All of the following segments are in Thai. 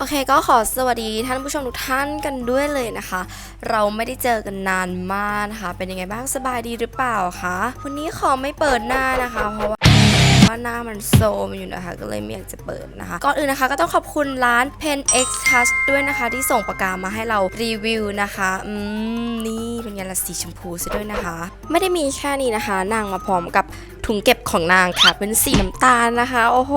โอเคก็ขอสวัสดีท่านผู้ชมทุกท่านกันด้วยเลยนะคะ เราไม่ได้เจอกันนานมากนะคะ เป็นยังไงบ้างสบายดีหรือเปล่าคะวันนี้ขอไม่เปิดหน้านะคะ เพราะว่าว่าหน้ามันโซมอยู่นะคะ ก็เลยไม่อยากจะเปิดนะคะ ก่อนอื่นนะคะก็ต้องขอบคุณร้าน Pen X Touch ด้วยนะคะ ที่ส่งปากกามาให้เรารีวิวนะคะอืมนี่เป็นไงละสีชมพูซะด้วยนะคะ ไม่ได้มีแค่นี้นะคะ นางมาพร้อมกับถุงเก็บของนางค่ะ เป็นสีน้ำตาลนะคะ โอ้โห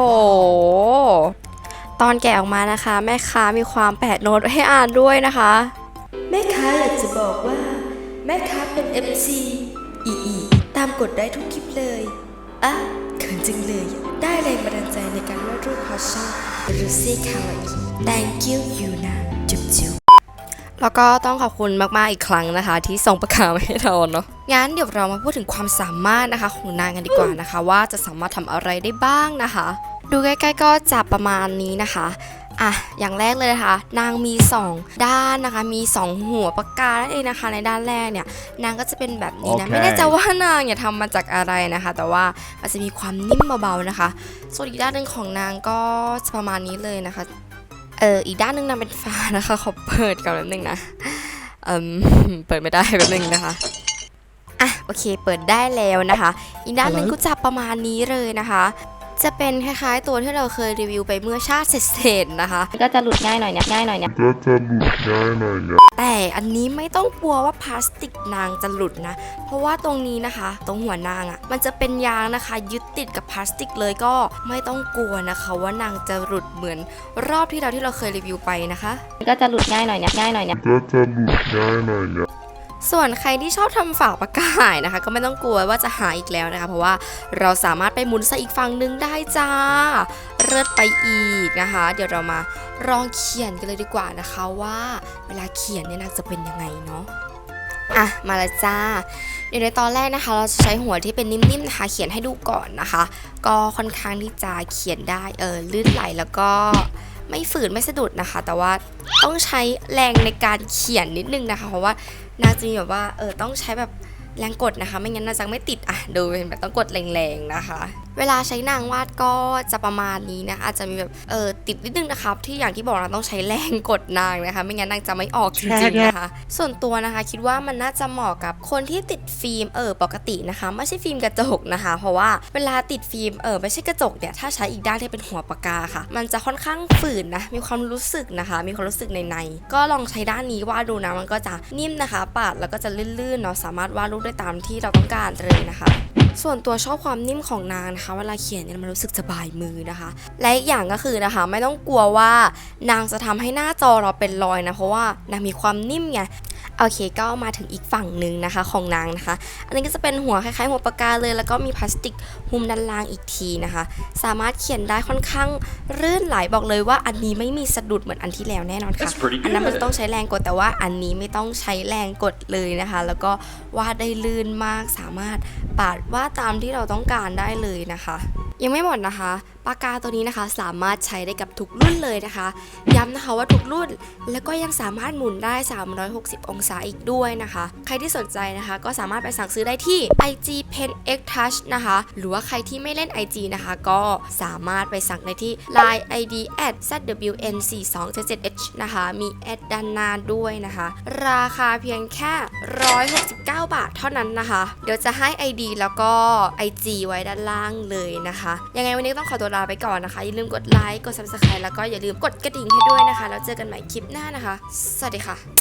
ตอนแกะออกมานะคะ แม่ค้ามีความแปดโน้ตไว้ให้อ่านด้วยนะคะ แม่ค้าอยากจะบอกว่า แม่ค้าเป็น FC อีอีตามกดได้ทุกคลิปเลยอะเขินจังเลย ได้แรงบันดาลใจในการวาดรูปพอชอบรูซี่คาวาอิ thank you you นะจุ๊บจุ๊บแล้วก็ต้องขอบคุณมาก ๆ อีกครั้งนะคะ ที่ส่งประกามาให้เราเนาะงั้นเดี๋ยวเรามาพูดถึงความสามารถนะคะของนางกันดีกว่านะคะ ว่าจะสามารถทำอะไรได้บ้างนะคะ ดูใกล้ๆก็จะประมาณนี้นะคะอะอย่างแรกเลยนะคะ นางมี 2 ด้านนะคะ มี 2 หัวปากกานั่นเองนะคะ ในด้านแรกเนี่ย นางก็จะเป็นแบบนี้นะโอเคไม่แน่ใจว่านางเนี่ยทำมาจากอะไรนะคะ แต่ว่ามันจะมีความนิ่มเบาๆนะคะ ส่วนอีกด้านหนึ่งของนางก็จะประมาณนี้เลยนะคะ เอออีกด้านหนึงนางเป็นฟ้านะคะ ขอเปิดก่อนแป๊บนึงนะ เอืมเปิดไม่ได้แป๊บนึงนะคะอะโอเค เปิดได้แล้วนะคะ อีกด้านหนึ่งก็จะประมาณนี้เลยนะคะ จะเป็นคล้ายๆตัวที่เราเคยรีวิวไปเมื่อชาติเศษๆนะคะ ก็จะหลุดง่ายหน่อยเนี่ยง่ายหน่อยเนี่ยก็จะหลุดง่ายหน่อยนะแต่อันนี้ไม่ต้องกลัวว่าพลาสติกนางจะหลุดนะ เพราะว่าตรงนี้นะคะ ตรงหัวนางอะ่ะ มันจะเป็นยางนะคะ ยึดติดกับพลาสติกเลยก็ไม่ต้องกลัวนะคะว่านางจะหลุดเหมือนรอบที่เราที่เราเคยรีวิวไปนะคะ ก็จะหลุดง่ายหน่อยเนี่ยง่ายหน่อยเนี่ยก็จะหลุดง่ายหน่อยนะ ส่วนใครที่ชอบทำฝาปากกาหายนะคะ ก็ไม่ต้องกลัวว่าจะหายอีกแล้วนะคะ เพราะว่าเราสามารถไปหมุนใส่อีกฝั่งหนึงได้จ้าเลิศไปอีกนะคะ เดี๋ยวเรามาลองเขียนกันเลยดีกว่านะคะว่า เวลาเขียนเนี่ยนางจะเป็นยังไงเนาะอะมาละจ้าเดี๋ยวในตอนแรกนะคะ เราจะใช้หัวที่เป็นนิ่มๆนะคะ เขียนให้ดูก่อนนะคะ ก็ค่อนข้างที่จะเขียนได้เออลื่นไหลแล้วก็ ไม่ฝืนไม่สะดุดนะคะ แต่ว่าต้องใช้แรงในการเขียนนิดนึงนะคะ เพราะว่านางจะมีแบบว่าเออต้องใช้แบบแรงกดนะคะ ไม่งั้นนางจะไม่ติดอะดูเป็นแบบต้องกดแรงๆนะคะเวลาใช้นางวาดก็จะประมาณนี้นะคะอาจจะมีแบบเออติดนิดนึงนะครับ ที่อย่างที่บอกเราต้องใช้แรงกดนางนะคะ ไม่งั้นนางจะไม่ออกจริงๆนะคะ ส่วนตัวนะคะ คิดว่ามันน่าจะเหมาะกับคนที่ติดฟิล์มเออปกตินะคะ ไม่ใช่ฟิล์มกระจกนะคะ เพราะว่าเวลาติดฟิล์มเออไม่ใช่กระจกเนี่ยถ้าใช้อีกด้านที่เป็นหัวปากกาค่ะ มันจะค่อนข้างฝืนนะมีความรู้สึกนะคะ มีความรู้สึกในในๆก็ลองใช้ด้านนี้วาดดูนะมันก็จะนิ่มนะคะ ปาดแล้วก็จะลื่นๆเนาะสามารถวาดรูปได้ตามที่เราต้องการเลยนะคะ ส่วนตัวชอบความนิ่มของนางนะคะเวลาเขียนเนี่ยมันรู้สึกสบายมือนะคะ และอีกอย่างก็คือนะคะ ไม่ต้องกลัวว่านางจะทำให้หน้าจอเราเป็นรอยนะเพราะว่านางมีความนิ่มไง โอเคก็มาถึงอีกฝั่งหนึ่งนะคะของนางนะคะ อันนี้ก็จะเป็นหัวคล้ายๆหัวปากกาเลย แล้วก็มีพลาสติกหุ้มด้านล่างอีกทีนะคะ สามารถเขียนได้ค่อนข้างรื่นไหลบอกเลยว่าอันนี้ไม่มีสะดุดเหมือนอันที่แล้วแน่นอนค่ะ That's pretty อันนั้นมันจะ good. ต้องใช้แรงกดแต่ว่าอันนี้ไม่ต้องใช้แรงกดเลยนะคะ แล้วก็วาดได้ลื่นมากสามารถปาดวาดตามที่เราต้องการได้เลยนะคะ ยังไม่หมดนะคะ ปากกาตัวนี้นะคะสามารถใช้ได้กับทุกรุ่นเลยนะคะ ย้ำนะคะว่าทุกรุ่น แล้วก็ยังสามารถหมุนได้ 360 องศาอีกด้วยนะคะ ใครที่สนใจนะคะ ก็สามารถไปสั่งซื้อได้ที่ IG Pen X Touch นะคะ หรือว่าใครที่ไม่เล่น IG นะคะ ก็สามารถไปสั่งได้ที่ Line ID @zwn4277h นะคะ มีแอดด้านนาด้วยนะคะ ราคาเพียงแค่ 169 บาทเท่านั้นนะคะ เดี๋ยวจะให้ ID แล้วก็ IG ไว้ด้านล่างเลยนะคะยังไงวันนี้ต้องขอตัวลาไปก่อนนะคะ อย่าลืมกดไลค์ กด Subscribe แล้วก็อย่าลืมกดกระดิ่งให้ด้วยนะคะ แล้วเจอกันใหม่คลิปหน้านะคะ สวัสดีค่ะ